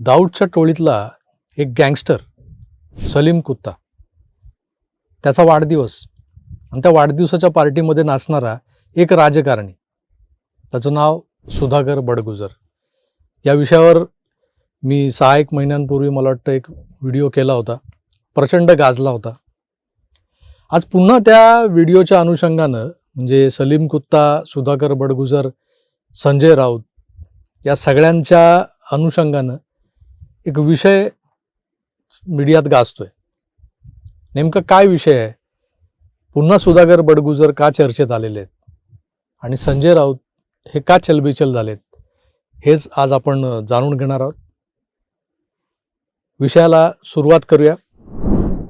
दाऊदच्या टोळीतला एक गँगस्टर सलीम कुत्ता. त्याचा वाढदिवस आणि त्या वाढदिवसाच्या पार्टीमध्ये नाचणारा एक राजकारणी. त्याचं नाव सुधाकर बडगुजर. या विषयावर मी सहा एक महिन्यांपूर्वी मला वाटतं एक व्हिडिओ केला होता. प्रचंड गाजला होता. आज पुन्हा त्या व्हिडिओच्या अनुषंगानं म्हणजे सलीम कुत्ता सुधाकर बडगुजर संजय राऊत या सगळ्यांच्या अनुषंगानं एक विषय मीडियात गाजतोय. नेमका काय विषय आहे? पुन्हा सुधाकर बडगुजर का चर्चेत आलेले आहेत? आणि संजय राऊत हे का चलबिचल झालेत? हेच आज आपण जाणून घेणार आहोत. विषयाला सुरुवात करूया.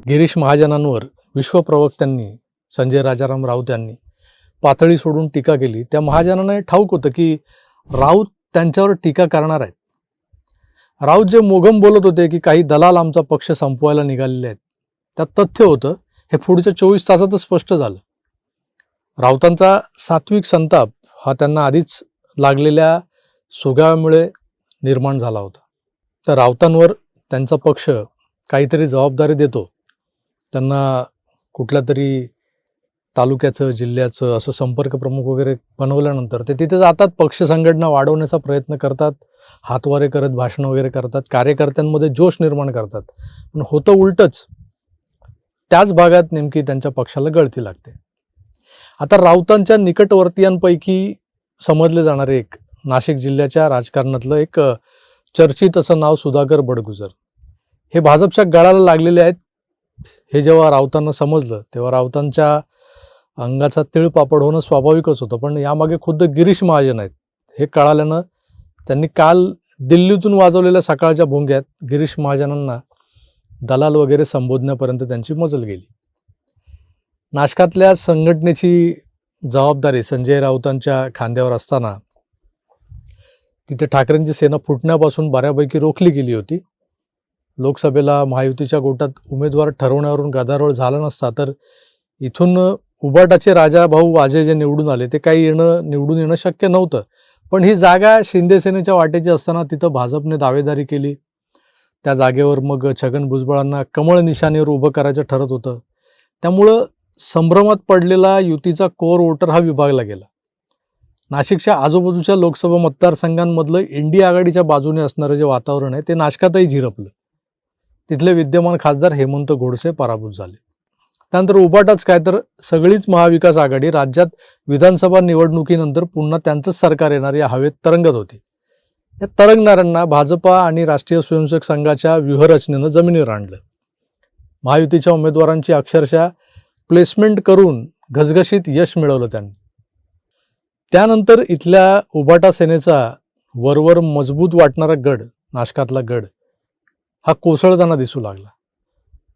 गिरीश महाजनांवर विश्वप्रवक्त्यांनी संजय राजाराम राऊत यांनी पातळी सोडून टीका केली. त्या महाजनांना ठाऊक होतं की राऊत त्यांच्यावर टीका करणार आहेत. राऊत जे मोघम बोलत होते की काही दलाल आमचा पक्ष संपवायला निघालेले आहेत त्यात तथ्य होतं हे पुढच्या चोवीस तासातच स्पष्ट झालं. राऊतांचा सात्विक संताप हा त्यांना आधीच लागलेल्या सुगाव्यामुळे निर्माण झाला होता. तर राऊतांवर त्यांचा पक्ष काहीतरी जबाबदारी देतो त्यांना कुठल्या तरी तालुक्याचं जिल्ह्याचं असं संपर्क प्रमुख वगैरे बनवल्यानंतर ते तिथे जातात पक्ष संघटना वाढवण्याचा प्रयत्न करतात हातवारे करत भाषण वगैरे करतात कार्यकर्त्यांमध्ये जोश निर्माण करतात. पण होतं उलटच त्याच भागात नेमकी त्यांच्या पक्षाला गळती लागते. आता राऊतांच्या निकटवर्तीयांपैकी समजले जाणारे एक नाशिक जिल्ह्याच्या राजकारणातलं एक चर्चित असं नाव सुधाकर बडगुजर. हे भाजपच्या गळाला लागलेले आहेत. हे जेव्हा राऊतांना समजलं तेव्हा राऊतांच्या अंगाचा तिळपापड होणं स्वाभाविकच होतं. पण यामागे खुद्द गिरीश महाजन आहेत. हे कळाल्यानं त्यांनी काल दिल्लीतून वाजवलेल्या सकाळच्या भोंग्यात गिरीश महाजनांना दलाल वगैरे संबोधण्यापर्यंत त्यांची मजल गेली. नाशकातल्या संघटनेची जबाबदारी संजय राऊतांच्या खांद्यावर असताना तिथे ठाकरेंची सेना फुटण्यापासून बऱ्यापैकी रोखली गेली होती. लोकसभेला महायुतीच्या गोटात उमेदवार ठरवण्यावरून गदारोळ झाला नसता तर इथून उबाटाचे राजा भाऊ वाजे जे निवडून आले ते काही येणं निवडून येणं शक्य नव्हतं. पण ही जागा शिंदेसेनेच्या वाटेची असताना तिथं भाजपने दावेदारी केली. त्या जागेवर मग छगन भुजबळांना कमळ निशाणीवर उभं करायचं ठरत होतं. त्यामुळं संभ्रमात पडलेला युतीचा कोर वोटर हा विभागला गेला. नाशिकच्या आजूबाजूच्या लोकसभा मतदारसंघांमधलं इंडिया आघाडीच्या बाजूने असणारं जे वातावरण आहे ते नाशकातही झिरपलं. तिथले विद्यमान खासदार हेमंत गोडसे पराभूत झाले. त्यानंतर उबाटाच काय तर सगळीच महाविकास आघाडी राज्यात विधानसभा निवडणुकीनंतर पुन्हा त्यांचंच सरकार येणार या हवेत तरंगत होती. या तरंगणाऱ्यांना भाजपा आणि राष्ट्रीय स्वयंसेवक संघाच्या व्यूहरचनेनं जमिनीवर आणलं. महायुतीच्या उमेदवारांची अक्षरशः प्लेसमेंट करून घसघशीत यश मिळवलं त्यांनी. त्यानंतर इथल्या उबाटा सेनेचा वरवर मजबूत वाटणारा गड नाशकातला गड हा कोसळताना दिसू लागला.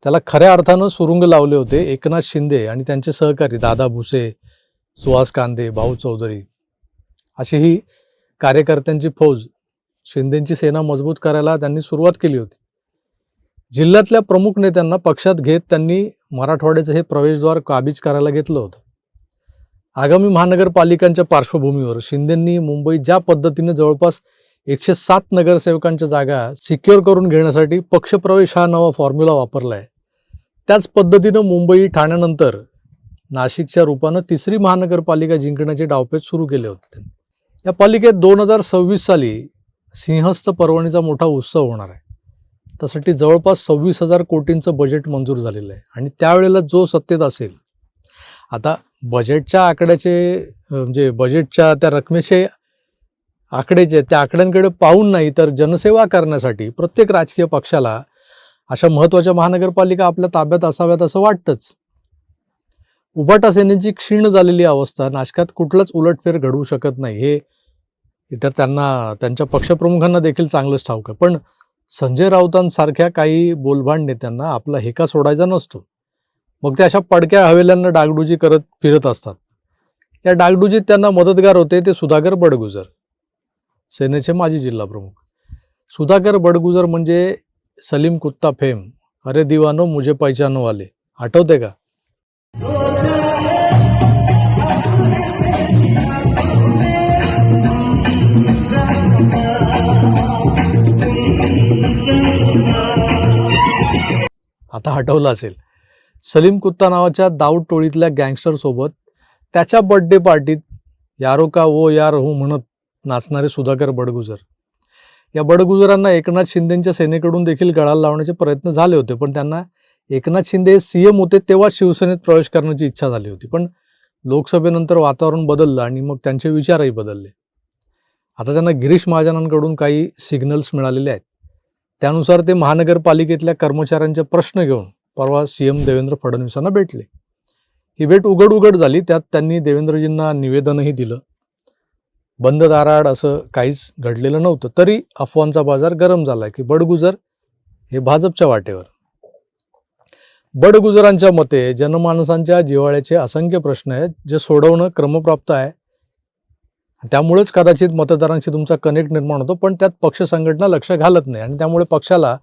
त्याला खऱ्या अर्थानं सुरुंग लावले होते एकनाथ शिंदे आणि त्यांचे सहकारी दादा भुसे सुहास कांदे भाऊ चौधरी. अशी ही कार्यकर्त्यांची फौज शिंदेची सेना मजबूत करायला त्यांनी सुरुवात केली होती. जिल्ह्यातल्या प्रमुख नेत्यांना पक्षात घेत त्यांनी मराठवाड्याचं हे प्रवेशद्वार काबीज करायला घेतलं होतं. आगामी महानगरपालिकांच्या पार्श्वभूमीवर शिंदेंनी मुंबईत ज्या पद्धतीने जवळपास एकशे सात नगरसेवकांच्या जागा सिक्युअर करून घेण्यासाठी पक्षप्रवेश हा नवा फॉर्म्युला वापरला आहे त्याच पद्धतीनं मुंबई ठाण्यानंतर नाशिकच्या रूपानं तिसरी महानगरपालिका जिंकण्याचे डावपेच सुरू केले होते. या पालिकेत दोन हजार सव्वीस साली सिंहस्थ पर्वणीचा मोठा उत्सव होणार आहे. त्यासाठी जवळपास सव्वीस हजार कोटींचं बजेट मंजूर झालेलं आहे. आणि त्यावेळेला जो सत्तेत असेल आता बजेटच्या आकड्याचे म्हणजे बजेटच्या त्या रकमेचे आकडे जे त्या आकड्यांकडे पाहून नाही तर जनसेवा करण्यासाठी प्रत्येक राजकीय पक्षाला अशा महत्त्वाच्या महानगरपालिका आपल्या ताब्यात असाव्यात असं वाटतंच. उबाटा सेनेची क्षीण झालेली अवस्था नाशकात कुठलाच उलटफेर घडवू शकत नाही. हे इतर त्यांना त्यांच्या पक्षप्रमुखांना देखील चांगलंच ठाऊक आहे. पण संजय राऊतांसारख्या काही बोलभांड नेत्यांना आपला हेका सोडायचा नसतो. मग ते अशा पडक्या हवेल्यांना डागडुजी करत फिरत असतात. या डागडुजीत त्यांना मदतगार होते ते सुधाकर बडगुजर सेनेचे माजी जिल्हा प्रमुख सुधाकर बडगुजर म्हणजे सलीम कुत्ता फेम. अरे दिवानो मुझे पैचानो वाले. आठवते का? आता हटवलं असेल. सलीम कुत्ता नावाच्या दाऊद टोळीतल्या गँगस्टरसोबत त्याच्या बर्थडे पार्टीत यारो का वो यार हो म्हणत नाचणारे सुधाकर बडगुजर. या बडगुजरांना एकनाथ शिंदेच्या सेनेकडून देखील गळाला लावण्याचे प्रयत्न झाले होते पण त्यांना एकनाथ शिंदे सीएम होते तेव्हा शिवसेनेत प्रवेश करण्याची इच्छा झाली होती. पण लोकसभेनंतर वातावरण बदललं आणि मग त्यांचे विचारही बदलले. आता त्यांना गिरीश महाजनांकडून काही सिग्नल्स मिळालेले आहेत. त्यानुसार ते महानगरपालिकेतल्या कर्मचाऱ्यांचे प्रश्न घेऊन परवा सीएम देवेंद्र फडणवीसांना भेटले. ही भेट उघड उघड झाली त्यात त्यांनी देवेंद्रजींना निवेदनही दिलं. बंद दाराड असं काहीच घडलेलं नव्हतं. तरी अफवांचा बाजार गरम झालाय की बडगुजर हे भाजपच्या वाटेवर. बडगुजरांच्या मते जनमानसांच्या जिव्हाळ्याचे असंख्य प्रश्न आहेत जे सोडवणं क्रमप्राप्त आहे. त्यामुळेच कदाचित मतदारांशी तुमचा कनेक्ट निर्माण होतो पण त्यात पक्ष संघटना लक्ष घालत नाही आणि त्यामुळे पक्षाला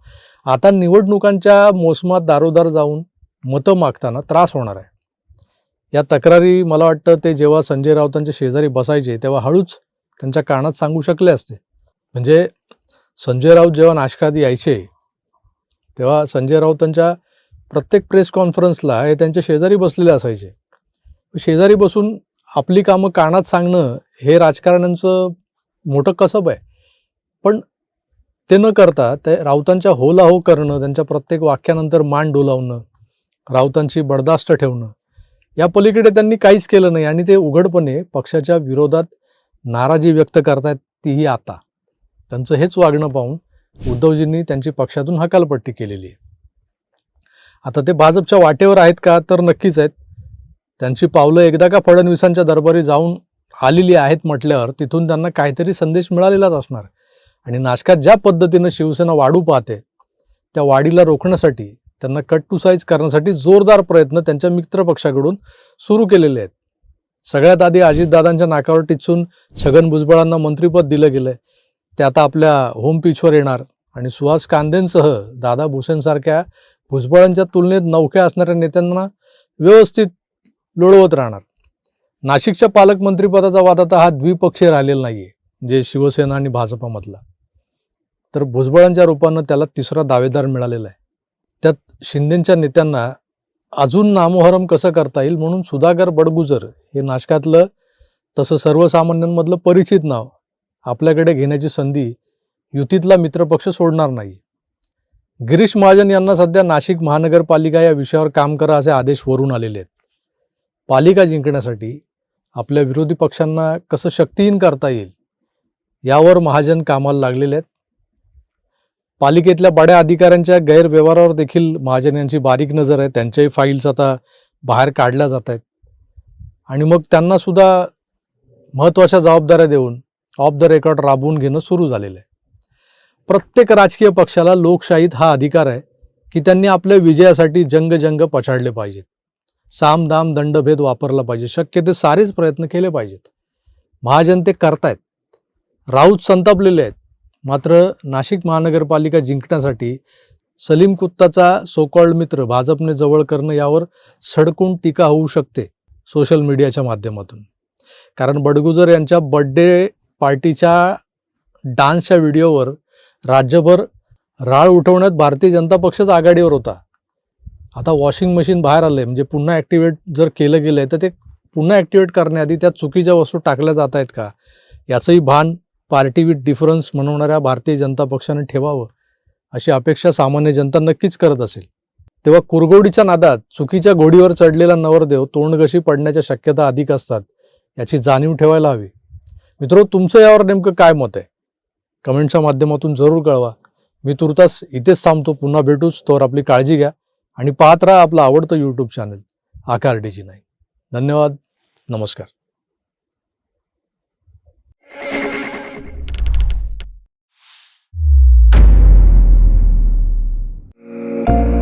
आता निवडणुकांच्या मोसमात दारोदार जाऊन मतं मागताना त्रास होणार आहे. या तक्रारी मला वाटतं ते जेव्हा संजय राऊतांच्या शेजारी बसायचे तेव्हा हळूच त्यांच्या कानात सांगू शकले असते. म्हणजे संजय राऊत जेव्हा नाशकात यायचे तेव्हा संजय राऊतांच्या प्रत्येक प्रेस कॉन्फरन्सला हे त्यांच्या शेजारी बसलेले असायचे. शेजारी बसून आपली कामं कानात सांगणं हे राजकारण्यांचं मोठं कसब आहे. पण ते न करता ते राऊतांच्या होला हो करणं त्यांच्या प्रत्येक वाक्यानंतर मान डोलावणं राऊतांची बडदास्त ठेवणं या पलीकडे त्यांनी काहीच केलं नाही आणि ते उघडपणे पक्षाच्या विरोधात नाराजी व्यक्त करतायत तीही आता. त्यांचं हेच वागणं पाहून उद्धवजींनी त्यांची पक्षातून हकालपट्टी केलेली आहे. आता ते भाजपच्या वाटेवर आहेत का? तर नक्कीच आहेत. त्यांची पावलं एकदा का फडणवीसांच्या दरबारी जाऊन आलेली आहेत म्हटल्यावर तिथून त्यांना काहीतरी संदेश मिळालेलाच असणार. आणि नाशकात ज्या पद्धतीनं शिवसेना वाढू पाहते त्या वाढीला रोखण्यासाठी त्यांना कट टू साईज करण्यासाठी जोरदार प्रयत्न त्यांच्या मित्रपक्षाकडून सुरू केलेले आहेत. सगळ्यात आधी अजितदादांच्या नाकावर टिचून छगन भुजबळांना मंत्रिपद दिलं गेलं ते आता आपल्या होम पिचवर येणार. आणि सुहास कांदेंसह दादा भुसेनसारख्या भुजबळांच्या तुलनेत नौक्या असणाऱ्या नेत्यांना व्यवस्थित लोळवत राहणार. नाशिकच्या पालकमंत्रीपदाचा वाद आता हा द्विपक्षीय राहिलेला नाहीये जे शिवसेना आणि भाजपामधला तर भुजबळांच्या रूपानं त्याला तिसरा दावेदार मिळालेला आहे. त्यात शिंदेच्या नेत्यांना अजून नामोहरम कसं करता येईल म्हणून सुधाकर बडगुजर हे नाशकातलं तसं सर्वसामान्यांमधलं परिचित नाव आपल्याकडे घेण्याची संधी युतीतला मित्रपक्ष सोडणार नाही. गिरीश महाजन यांना सध्या नाशिक महानगरपालिका या विषयावर काम करा असे आदेश वरून आलेले आहेत. पालिका जिंकण्यासाठी आपल्या विरोधी पक्षांना कसं शक्तीहीन करता येईल यावर महाजन कामाला लागलेले आहेत. पालिकेतल्या बड्या अधिकाऱ्यांच्या गैरव्यवहारावर देखील महाजन यांची बारीक नजर आहे. त्यांच्याही फाईल्स आता बाहेर काढल्या जात आहेत. आणि मग त्यांना सुद्धा महत्त्वाच्या जबाबदाऱ्या देऊन ऑफ द रेकॉर्ड राबवून घेणं सुरू झालेलं आहे. प्रत्येक राजकीय पक्षाला लोकशाहीत हा अधिकार आहे की त्यांनी आपल्या विजयासाठी जंगजंग पछाडले पाहिजेत. साम दाम दंडभेद वापरला पाहिजे. शक्य ते सारेच प्रयत्न केले पाहिजेत. महाजन ते करतायत. राऊत संतापलेले आहेत. मात्र नाशिक महानगरपालिका जिंकण्यासाठी सलीम कुत्ताचा सोकॉल्ड मित्र भाजपने जवळ करणं यावर सडकून टीका होऊ शकते सोशल मीडियाच्या माध्यमातून. कारण बडगुजर यांच्या बड्डे पार्टीच्या डान्सच्या व्हिडिओवर राज्यभर राळ उठवण्यात भारतीय जनता पक्षच आघाडीवर होता. आता वॉशिंग मशीन बाहेर आलंय म्हणजे पुन्हा ॲक्टिवेट जर केलं गेलं आहे तर ते पुन्हा ॲक्टिवेट करण्याआधी त्या चुकीच्या वस्तू टाकल्या जात आहेत का? याचंही भान party with difference म्हणवणाऱ्या Bharatiya Janata पक्षाने ठेवावं अशी अपेक्षा सामान्य जनता नक्कीच करत असेल. तेव्हा कुरगोडीच्या नादात चुकीच्या घोडीवर चढलेला नवरदेव तोंडगशी पडण्याच्या शक्यता अधिक असतात याची जाणीव ठेवायला हवी. मित्रो तुमचं यावर नेमकं काय मत आहे? कमेंटच्या माध्यमातून जरूर कळवा. मी तुर्तास इथेच थांबतो. पुन्हा भेटूच. तोवर आपली काळजी घ्या आणि पाहत राहा आपलं आवडतं यूट्यूब चॅनल आकार डीजी नाही धन्यवाद. नमस्कार. Bye.